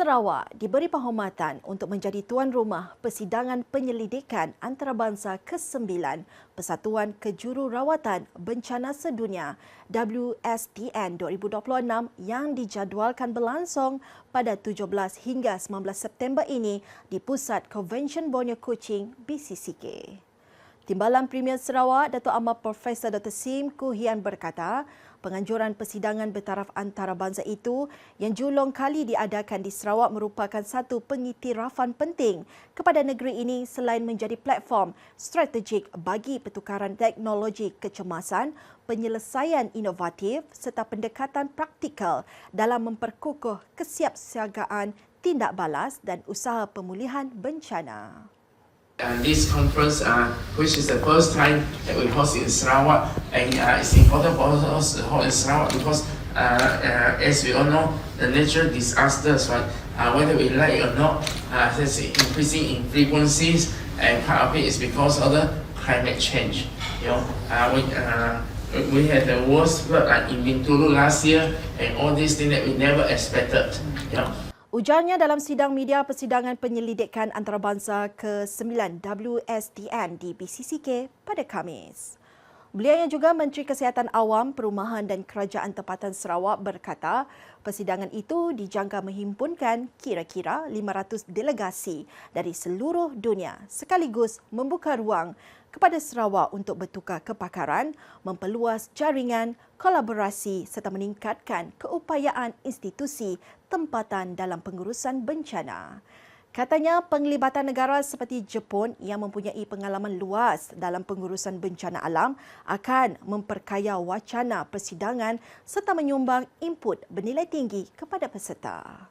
Sarawak diberi penghormatan untuk menjadi tuan rumah persidangan penyelidikan antarabangsa ke-9 Persatuan Kejururawatan Bencana Sedunia WSTN 2026 yang dijadualkan berlangsung pada 17 hingga 19 September ini di Pusat Convention Borneo Kuching BCCK. Timbalan Premier Sarawak Datuk Amar Profesor Dr. Sim Kuhian berkata, penganjuran persidangan bertaraf antarabangsa itu yang julung kali diadakan di Sarawak merupakan satu pengiktirafan penting kepada negeri ini selain menjadi platform strategik bagi pertukaran teknologi kecemasan, penyelesaian inovatif serta pendekatan praktikal dalam memperkukuh kesiapsiagaan tindak balas dan usaha pemulihan bencana. And this conference, uh, which is the first time that we host in Sarawak, and uh, it's important for us to hold in Sarawak because, uh, uh, as we all know, the natural disasters, right, uh, whether we like or not, uh, increasing in frequencies, and part of it is because of the climate change. You know, uh, we, uh, we had the worst flood like in Bintulu last year, and all these things that we never expected. You know. Ujarnya dalam sidang media persidangan penyelidikan antarabangsa ke-9 WSTN di BCCK pada Khamis. Beliau yang juga Menteri Kesihatan Awam, Perumahan dan Kerajaan Tempatan Sarawak berkata, persidangan itu dijangka menghimpunkan kira-kira 500 delegasi dari seluruh dunia sekaligus membuka ruang kepada Sarawak untuk bertukar kepakaran, memperluas jaringan, kolaborasi serta meningkatkan keupayaan institusi tempatan dalam pengurusan bencana. Katanya penglibatan negara seperti Jepun yang mempunyai pengalaman luas dalam pengurusan bencana alam akan memperkaya wacana persidangan serta menyumbang input bernilai tinggi kepada peserta.